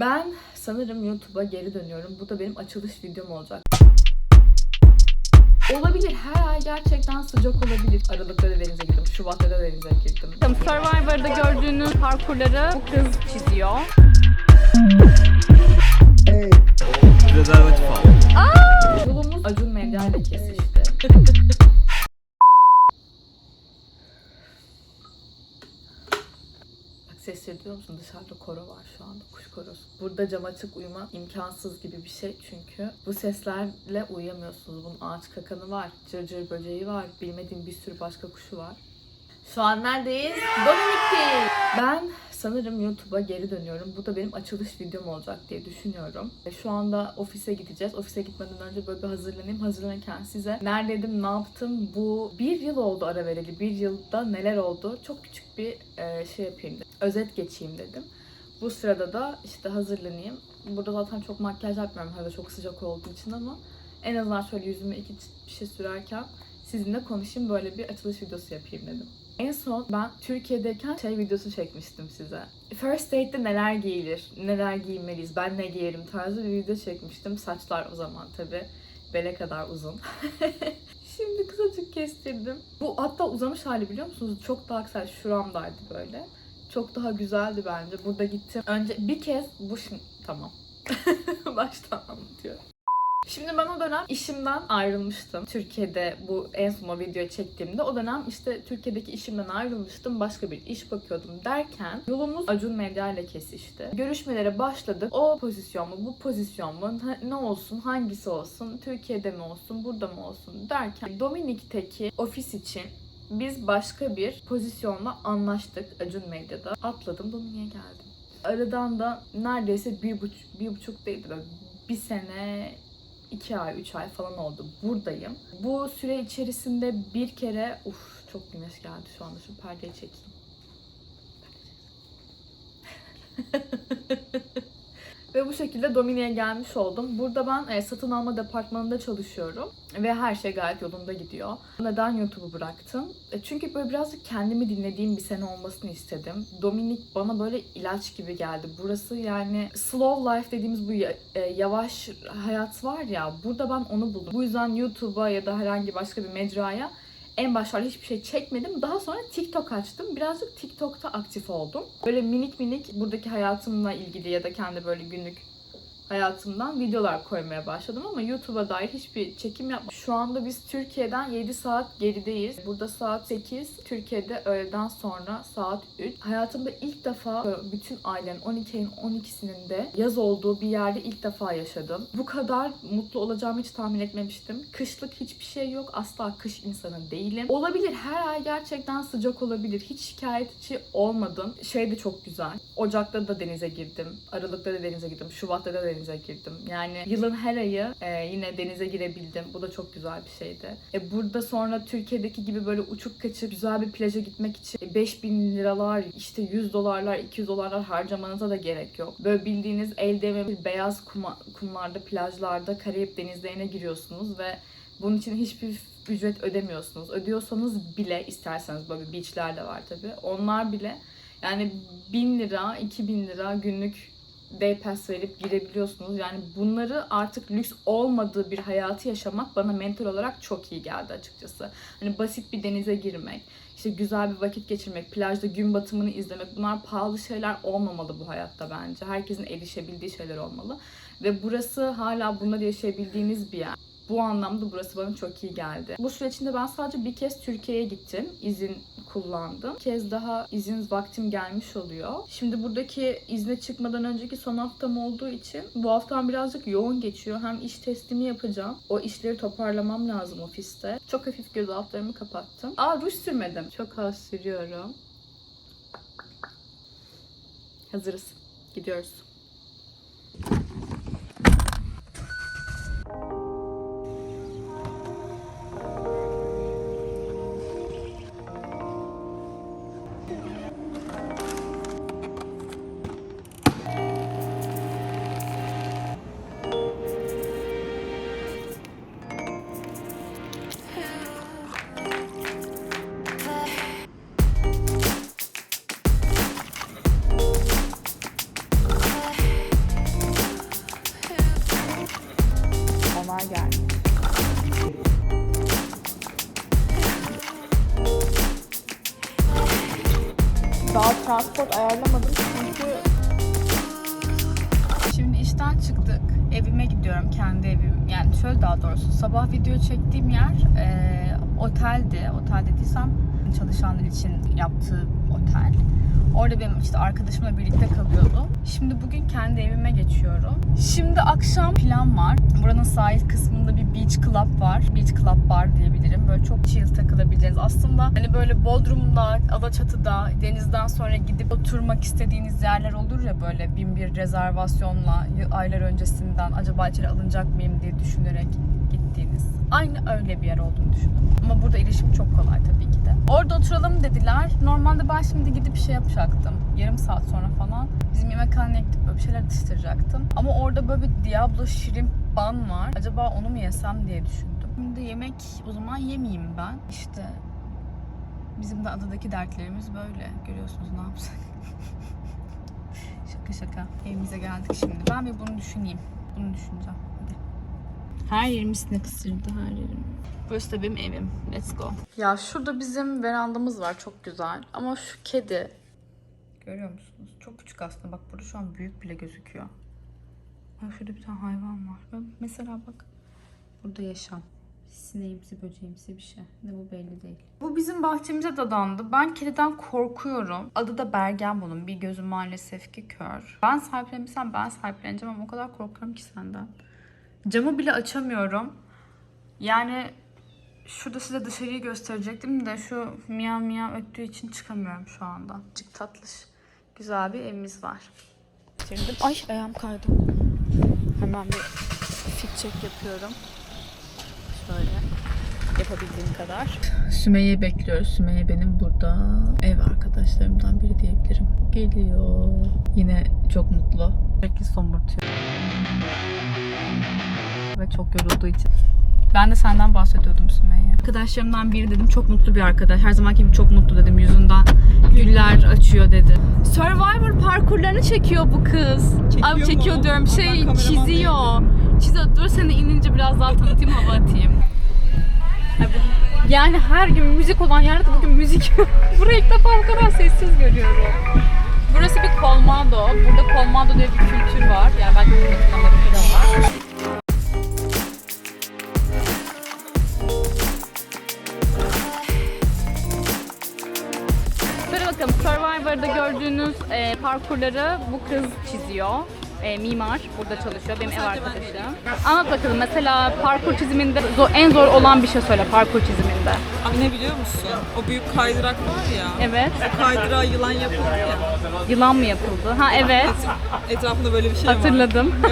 Ben sanırım YouTube'a geri dönüyorum. Bu da benim açılış videom olacak. Olabilir. Her ay gerçekten sıcak olabilir. Aralıkta da denize girdim. Şubat'ta da denize girdim. Survivor'da gördüğünüz parkurları bu kız çiziyor. Prezervatif al. Yolumuz Acun Medya ile kesişti. Bak ses ediyor musun? Dışarıda koro var şu anda. Kuş korosu. Burada cam açık uyumak imkansız gibi bir şey çünkü bu seslerle uyuyamıyorsunuz. Bunun ağaç kakanı var, cırcır böceği var, bilmediğim bir sürü başka kuşu var. Şu an neredeyiz? Dominik'teyiz. Ben sanırım YouTube'a geri dönüyorum. Bu da benim açılış videom olacak diye düşünüyorum. E, Şu anda ofise gideceğiz. Ofise gitmeden önce böyle bir hazırlanayım. Hazırlanırken size neredeydim, ne yaptım? Bu bir yıl oldu ara vereli. Bir yılda neler oldu? Çok küçük bir e, şey yapayım dedim. Özet geçeyim dedim. Bu sırada da işte hazırlanayım. Burada zaten çok makyaj yapmıyorum hava çok sıcak olduğu için ama en azından şöyle yüzüme iki bir şey sürerken sizinle konuşayım böyle bir açılış videosu yapayım dedim. En son ben Türkiye'deyken şey videosu çekmiştim size. First date'de neler giyilir, neler giyinmeliyiz, ben ne giyerim tarzı bir video çekmiştim. Saçlar o zaman tabi bele kadar uzun. Şimdi kısacık kestirdim. Bu hatta uzamış hali biliyor musunuz? Çok daha kısa şuramdaydı böyle. Çok daha güzeldi bence. Burada gittim. Önce bir kez bu şimdi tamam. Baştan anlatıyorum. Şimdi ben o dönem işimden ayrılmıştım. Türkiye'de bu en son o videoyu çektiğimde o dönem işte Türkiye'deki işimden ayrılmıştım. Başka bir iş bakıyordum derken yolumuz Acun Medya ile kesişti. Görüşmelere başladık. O pozisyon mu, bu pozisyon mu, ne olsun, hangisi olsun, Türkiye'de mi olsun, burada mı olsun derken Dominik'teki ofis için biz başka bir pozisyonla anlaştık Acun Medya'da. Atladım Dominik'e geldim. Aradan da neredeyse bir buçuk, bir buçuk değil de bir sene, iki ay, üç ay falan oldu. Buradayım. Bu süre içerisinde bir kere, uf çok güneş geldi şu anda. Şu perdeyi çekeyim. Ve bu şekilde Dominik'e gelmiş oldum. Burada ben e, satın alma departmanında çalışıyorum. Ve her şey gayet yolunda gidiyor. Neden YouTube'u bıraktım? E, çünkü böyle birazcık kendimi dinlediğim bir sene olmasını istedim. Dominik bana böyle ilaç gibi geldi. Burası yani slow life dediğimiz bu e, yavaş hayat var ya. Burada ben onu buldum. Bu yüzden YouTube'a ya da herhangi başka bir mecraya en başlarda hiçbir şey çekmedim. Daha sonra TikTok açtım. Birazcık TikTok'ta aktif oldum. Böyle minik minik buradaki hayatımla ilgili ya da kendi böyle günlük hayatımdan videolar koymaya başladım ama YouTube'a dair hiçbir çekim yapmadım. Şu anda biz Türkiye'den 7 saat gerideyiz. Burada saat 8, Türkiye'de öğleden sonra saat 3. Hayatımda ilk defa böyle bütün ailenin 12 ayın 12'sinin de yaz olduğu bir yerde ilk defa yaşadım. Bu kadar mutlu olacağımı hiç tahmin etmemiştim. Kışlık hiçbir şey yok. Asla kış insanı değilim. Olabilir her ay gerçekten sıcak olabilir. Hiç şikayetçi olmadım. Şey de çok güzel. Ocak'ta da denize girdim. Aralık'ta da denize girdim. Şubat'ta da denize girdim. Yani yılın her ayı e, yine denize girebildim. Bu da çok güzel bir şeydi. E, burada sonra Türkiye'deki gibi böyle uçuk kaçıp güzel bir plaja gitmek için e, 5000 liralar, işte 100 dolarlar, 200 dolarlar harcamanıza da gerek yok. Böyle bildiğiniz el değmemiş beyaz kuma, kumlarda, plajlarda Karayip denizlerine giriyorsunuz ve bunun için hiçbir ücret ödemiyorsunuz. Ödüyorsanız bile isterseniz böyle beachler de var tabii. Onlar bile yani 1000 lira, 2000 lira günlük day pass verip girebiliyorsunuz. Yani bunları artık lüks olmadığı bir hayatı yaşamak bana mental olarak çok iyi geldi açıkçası. Hani basit bir denize girmek, işte güzel bir vakit geçirmek, plajda gün batımını izlemek bunlar pahalı şeyler olmamalı bu hayatta bence. Herkesin erişebildiği şeyler olmalı. Ve burası hala bunları yaşayabildiğiniz bir yer. Bu anlamda burası bana çok iyi geldi. Bu süre içinde ben sadece bir kez Türkiye'ye gittim. İzin kullandım. Bir kez daha izin vaktim gelmiş oluyor. Şimdi buradaki izne çıkmadan önceki son haftam olduğu için bu haftam birazcık yoğun geçiyor. Hem iş teslimi yapacağım. O işleri toparlamam lazım ofiste. Çok hafif göz altlarımı kapattım. Aa ruj sürmedim. Çok az sürüyorum. Hazırız. Gidiyoruz. Şöyle daha doğrusu sabah video çektiğim yer e, oteldi. Otel dediysem çalışanlar için yaptığı otel. Orada benim işte arkadaşımla birlikte kalıyordum. Şimdi bugün kendi evime geçiyorum. Şimdi akşam plan var. Buranın sahil kısmında bir beach club var. Beach club bar diyebilirim. Böyle çok chill takılabileceğiniz. Aslında hani böyle Bodrum'da, Alaçatı'da denizden sonra gidip oturmak istediğiniz yerler olur ya böyle bin bir rezervasyonla aylar öncesinden acaba içeri alınacak mıyım diye düşünerek gittiğiniz. Aynı öyle bir yer olduğunu düşünün. Ama burada erişim çok kolay tabii ki. Orada oturalım dediler. Normalde ben şimdi gidip şey yapacaktım. Yarım saat sonra falan bizim yemekhaneye gidip böyle bir şeyler atıştıracaktım. Ama orada böyle bir Diablo shrimp ban var. Acaba onu mu yesem diye düşündüm. Şimdi yemek o zaman yemeyeyim ben. İşte bizim de adadaki dertlerimiz böyle. Görüyorsunuz ne yapsak. şaka şaka. Evimize geldik şimdi. Ben bir bunu düşüneyim. Bunu düşüneceğim. Her yerim sinek ısırdı her yerim. Burası da benim evim. Let's go. Ya şurada bizim verandamız var çok güzel. Ama şu kedi. Görüyor musunuz? Çok küçük aslında. Bak burada şu an büyük bile gözüküyor. Bak şurada bir tane hayvan var. Ve Mesela bak. Burada yaşam. Sineğimsi böceğimsi bir şey. Ne bu belli değil. Bu bizim bahçemize dadandı. Ben kediden korkuyorum. Adı da Bergen bunun. Bir gözü maalesef ki kör. Ben sahiplenmişsem ben sahipleneceğim ama o kadar korkuyorum ki senden. Camı bile açamıyorum. Yani şurada size dışarıyı gösterecektim de şu miyav miyav öttüğü için çıkamıyorum şu anda. Cık tatlış. Güzel bir evimiz var. Bitirdim. Ay ayağım kaydı. Hemen bir fit check yapıyorum. Şöyle yapabildiğim kadar. Sümeyye'yi bekliyoruz. Sümeyye benim burada ev arkadaşlarımdan biri diyebilirim. Geliyor. Yine çok mutlu. Sürekli somurtuyor. Ve çok yorulduğu için. Ben de senden bahsediyordum Sümeyye. Arkadaşlarımdan biri dedim çok mutlu bir arkadaş. Her zamanki gibi çok mutlu dedim. Yüzünden güller açıyor dedi. Survivor parkurlarını çekiyor bu kız. Çekiyor Abi çekiyor mu? diyorum. Şey kameraman çiziyor. Çiziyor. Dur seni inince biraz daha tanıtayım hava atayım. Yani her gün müzik olan yerde de bugün müzik yok. Burayı ilk defa bu kadar sessiz görüyorum. Burası bir Colmado. Burada Colmado diye bir kültür var. Yani belki bilmiyorum Amerika'da var. Parkurları bu kız çiziyor. E, mimar burada çalışıyor. Benim ev arkadaşım. Anlat bakalım mesela parkur çiziminde zor- en zor olan bir şey söyle parkur çiziminde. Abi ne biliyor musun? O büyük kaydırak var ya. Evet. O kaydırağa yılan yapıldı ya. Yılan mı yapıldı? Ha evet. Etrafında böyle bir şey var. Hatırladım.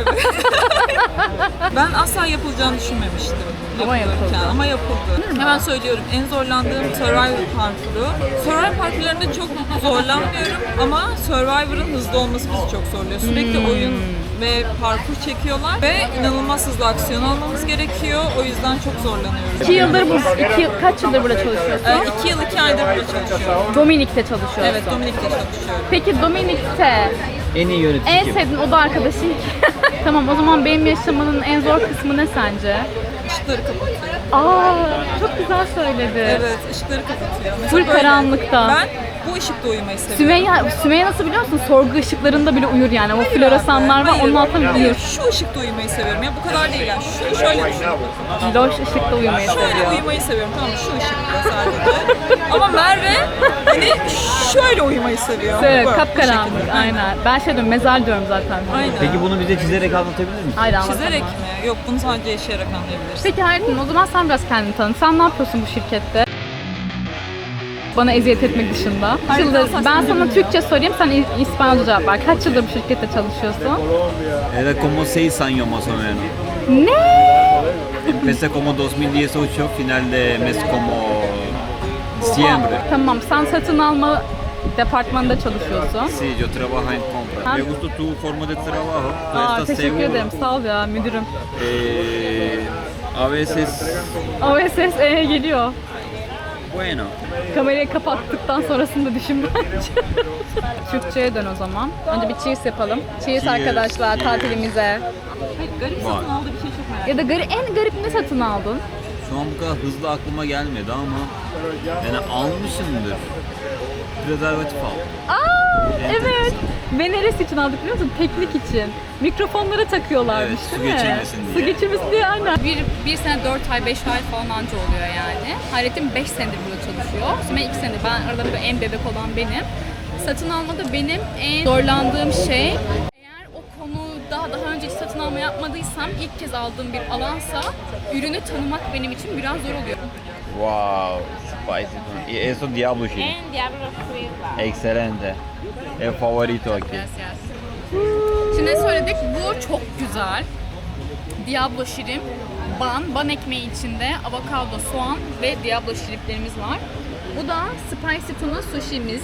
Ben asla yapılacağını düşünmemiştim. Ama yapıldı. Ama yapıldı. Hemen söylüyorum. En zorlandığım Survivor parkuru. Survivor parkurlarında çok zorlanmıyorum ama Survivor'ın hızlı olması bizi çok zorluyor. Sürekli Hmm. oyun ve parkur çekiyorlar ve inanılmaz hızlı aksiyon almamız gerekiyor. O yüzden çok zorlanıyoruz. İki yıldır bu, iki, yıl- kaç yıldır burada çalışıyorsun? Ee, iki yıl iki aydır burada çalışıyorum. Dominik'te çalışıyorsun. Evet Dominik'te çalışıyorum. Peki Dominik'te En iyi yönetici en sevdiğin oda arkadaşın kim? tamam o zaman benim yaşamanın en zor kısmı ne sence? Işıkları kapatıyor. Aa çok güzel söyledi. Evet, ışıkları kapatıyor. Full böyle. karanlıkta. Ben bu ışıkta uyumayı seviyorum. Sümeyye, Sümeyye nasıl biliyor musun? Sorgu ışıklarında bile uyur yani. O floresanlar var Hayır, onun altında hayır, uyur. Şu ışıkta uyumayı seviyorum ya. Bu kadar değil yani. Şu, şöyle düşün. Loş ışıkta uyumayı Şöyle seviyor. uyumayı seviyorum tamam mı? Şu ışıkta sadece. Ama Merve hani şöyle uyumayı seviyor. Evet, Böyle, bu kapkaranlık şekilde. aynen. Ben şey diyorum mezar diyorum zaten. Aynen. Peki bunu bize çizerek anlatabilir misin? Hayır anlatamam. Çizerek mi? Yok bunu sadece yaşayarak anlayabilirsin. Peki Hayrettin o zaman sen biraz kendini tanıt. Sen ne yapıyorsun bu şirkette? Bana eziyet etmek dışında. Kaç yıldır, ben sana Türkçe sorayım, sen İ- İspanyolca cevap ver. Kaç yıldır bu şirkette çalışıyorsun? Era como seis años más o menos. Ne? Empecé como 2018, final de mes como diciembre. Tamam, sen satın alma departmanında çalışıyorsun. Sí, yo trabajo en compra. Me gusta tu forma de trabajo. Tú Aa, estás teşekkür seguro. ederim, sağ ol ya müdürüm. Eh, a veces, OSS e geliyor. bueno, Kamerayı kapattıktan sonrasını da düşün bence. Türkçe'ye dön o zaman. Önce bir cheers yapalım. Cheers, Cheers, arkadaşlar cheers. tatilimize. Garip Var. satın aldığı bir şey çok merak Ya da gari- en garip ne satın aldın? şu an bu kadar hızlı aklıma gelmedi ama yani almışımdır. Prezervatif aldım. Aa, Evet. Ve neresi için aldık biliyor musun? Teknik için. Mikrofonlara takıyorlarmış Evet, su değil mi? geçirmesin Su diye. geçirmesin diye aynen. Bir, bir sene 4 ay 5 ay falan anca oluyor yani. Hayrettin 5 senedir burada çalışıyor. Sümeyye 2 senedir. Ben aralarında en bebek olan benim. Satın almada benim en zorlandığım şey eğer o konuda daha önce hiç satın alma yapmadıysam ilk kez aldığım bir alansa ürünü tanımak benim için biraz zor oluyor. Wow, spicy. Y eso Diablo chili. En Diablo Frida. Excelente. El favorito aquí. Yes. Şimdi söyledik? Bu çok güzel. Diablo şirin, ban, ban ekmeği içinde avokado, soğan ve Diablo şiriplerimiz var. Bu da spicy tuna sushimiz.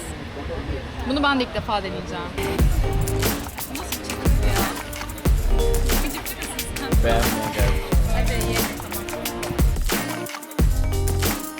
Bunu ben de ilk defa deneyeceğim. Nasıl çıktı ya? Beğenmedim.